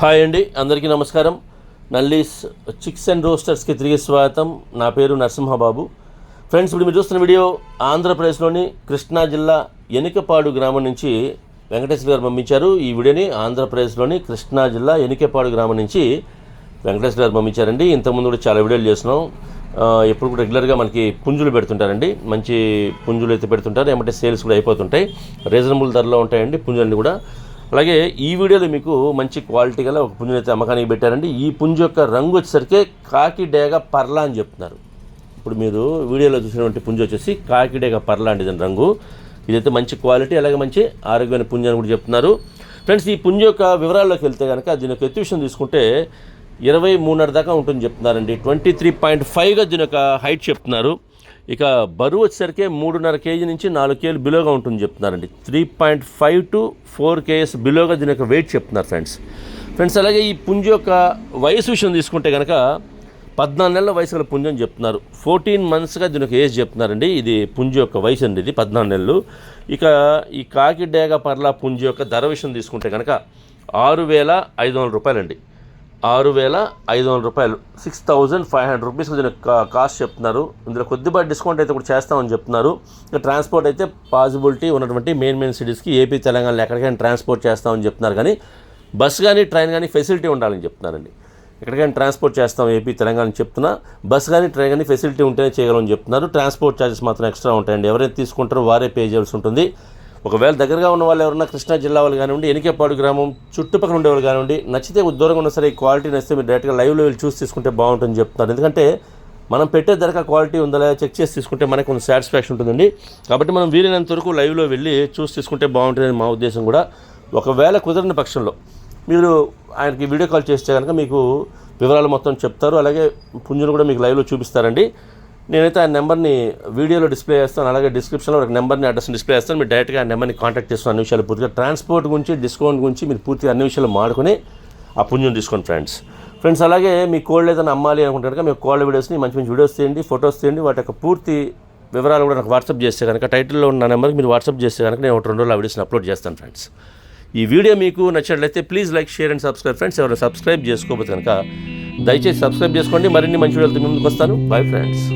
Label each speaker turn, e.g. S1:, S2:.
S1: Hi అండి అందరికీ నమస్కారం. నల్లీస్ చిక్స్ అండ్ రోస్టర్స్కి తిరిగి స్వాగతం. నా పేరు నరసింహబాబు. ఫ్రెండ్స్ ఇప్పుడు మీరు చూస్తున్న వీడియో ఆంధ్రప్రదేశ్లోని కృష్ణా జిల్లా ఎనికపాడు గ్రామం నుంచి వెంకటేశ్వర గారు పంపించారు. ఈ వీడియోని ఆంధ్రప్రదేశ్లోని కృష్ణా జిల్లా ఎనికపాడు గ్రామం నుంచి వెంకటేశ్వర గారు పంపించారండి. ఇంతకుముందు కూడా చాలా వీడియోలు చేస్తున్నాం. ఎప్పుడు కూడా రెగ్యులర్గా మనకి పుంజులు పెడుతుంటారండి. మంచి పుంజులు అయితే పెడుతుంటారు. ఏమంటే సేల్స్ కూడా అయిపోతుంటాయి. రీజనబుల్ ధరలో ఉంటాయండి పుంజులన్నీ కూడా. అలాగే ఈ వీడియోలో మీకు మంచి క్వాలిటీ గల ఒక పుంజుని అయితే అమ్మకానికి పెట్టారండి. ఈ పుంజు యొక్క రంగు వచ్చేసరికి కాకి డేగ పర్లా అని చెప్తున్నారు. ఇప్పుడు మీరు వీడియోలో చూసినటువంటి పుంజు వచ్చేసి కాకి డేగ పర్లా అండి దాని రంగు. ఇదైతే మంచి క్వాలిటీ అలాగే మంచి ఆరోగ్యమైన పుంజు అని కూడా చెప్తున్నారు. ఫ్రెండ్స్ ఈ పుంజు యొక్క వివరాల్లోకి వెళ్తే కనుక దీని యొక్క ఎత్తు విషయం తీసుకుంటే ఇరవై మూడున్నర దాకా ఉంటుంది చెప్తున్నారండి. ట్వంటీ త్రీ పాయింట్ ఫైవ్గా దీని యొక్క హైట్ చెప్తున్నారు. ఇక బరువు వచ్చేసరికి మూడున్నర కేజీ నుంచి నాలుగు కేజీలు బిలోగా ఉంటుంది చెప్తున్నారండి. Three point five to four kgs బిలోగా దీని యొక్క వెయిట్ చెప్తున్నారు ఫ్రెండ్స్. ఫ్రెండ్స్ అలాగే ఈ పుంజు యొక్క వయసు విషయం తీసుకుంటే కనుక పద్నాలుగు నెలల వయసు గల పుంజు అని చెప్తున్నారు. ఫోర్టీన్ మంత్స్గా దీని యొక్క ఏజ్ చెప్తున్నారండి. ఇది పుంజు యొక్క వయసు అండి ఇది పద్నాలుగు నెలలు. ఇక ఈ కాకి డేగ పర్లా పుంజు యొక్క ధర విషయం తీసుకుంటే కనుక ఆరు వేల ఐదు వందల రూపాయలండి. ఆరు వేల ఐదు వందల రూపాయలు. Six thousand five hundred rupees దీని కాస్ట్ చెప్తున్నారు. ఇందులో కొద్దిపాటి డిస్కౌంట్ అయితే కూడా చేస్తామని చెప్తున్నారు. ఇక ట్రాన్స్పోర్ట్ అయితే పాసిబిలిటీ ఉన్నటువంటి మెయిన్ మెయిన్ సిటీస్కి ఏపీ తెలంగాణలో ఎక్కడికైనా ట్రాన్స్పోర్ట్ చేస్తామని చెప్తున్నారు. కానీ బస్ కానీ ట్రైన్ కానీ ఫెసిలిటీ ఉండాలని చెప్తున్నారండి. ఎక్కడికైనా ట్రాన్స్పోర్ట్ చేస్తాం ఏపీ తెలంగాణ చెప్తున్నా. బస్ కానీ ట్రైన్ కానీ ఫెసిలిటీ ఉంటేనే చేయగలమని చెప్తున్నారు. ట్రాన్స్పోర్ట్ ఛార్జెస్ మాత్రం ఎక్స్ట్రా ఉంటాయండి. ఎవరైతే తీసుకుంటారో వారే పే చేయాల్సి ఉంటుంది. ఒకవేళ దగ్గరగా ఉన్న వాళ్ళు ఎవరన్నా కృష్ణా జిల్లా వాళ్ళు కానివ్వండి ఎనికేపాడు గ్రామం చుట్టుపక్కల ఉండేవాళ్ళు కానివ్వండి నచ్చితే దూరంగా ఉన్నా సరే ఈ క్వాలిటీ నచ్చితే మీరు డైరెక్ట్గా లైవ్లో వెళ్ళి చూసి తీసుకుంటే బాగుంటుందని చెప్తున్నారు. ఎందుకంటే మనం పెట్టే ధరక క్వాలిటీ ఉందా లేదా చెక్ చేసి తీసుకుంటే మనకు కొంచెం సాటిస్ఫాక్షన్ ఉంటుందండి. కాబట్టి మనం వీలైనంత వరకు లైవ్లో వెళ్ళి చూసి తీసుకుంటే బాగుంటుందని మా ఉద్దేశం కూడా. ఒకవేళ కుదరని పక్షంలో మీరు ఆయనకి వీడియో కాల్ చేస్తే కనుక మీకు వివరాలు మొత్తం చెప్తారు. అలాగే పుంజును కూడా మీకు లైవ్లో చూపిస్తారండి. నేనైతే ఆ నెంబర్ని వీడియోలో డిస్ప్లే చేస్తాను అలాగే డిస్క్రిప్షన్లో ఒక నెంబర్ని అడ్రస్ డిస్ప్లే చేస్తాను. మీరు డైరెక్ట్గా ఆ నెంబర్ని కాంటాక్ట్ చేస్తున్న అన్ని విషయాలు పూర్తిగా. ట్రాన్స్పోర్ట్ గురించి డిస్కౌంట్ గురించి మీరు పూర్తిగా అన్ని విషయాలు మాడుకొని ఆ పుంజుని తీసుకోండి ఫ్రెండ్స్. ఫ్రెండ్స్ అలాగే మీ కోళ్ళు ఏదైనా అమ్మాలి అనుకుంటే కనుక మీ కోళ్ళ వీడియోస్ని మంచి మంచి వీడియోస్ తీయండి ఫొటోస్ తీయండి. వాటి యొక్క పూర్తి వివరాలు కూడా నాకు వాట్సాప్ చేస్తే కనుక టైటిల్లో ఉన్న నెంబర్కి మీరు వాట్సాప్ చేస్తే కనుక నేను ఒక రెండు రోజులు ఆ వీడియోస్ని అప్లోడ్ చేస్తాను ఫ్రెండ్స్. ఈ వీడియో మీకు నచ్చినట్లయితే please like share and subscribe. Friends ఎవరైనా సబ్స్క్రైబ్ చేసుకోకపోతే కనుక దయచేసి సబ్స్క్రైబ్ చేసుకోండి. మరిన్ని మంచి వీడియోలతో ముందుకు వస్తాను. Bye friends.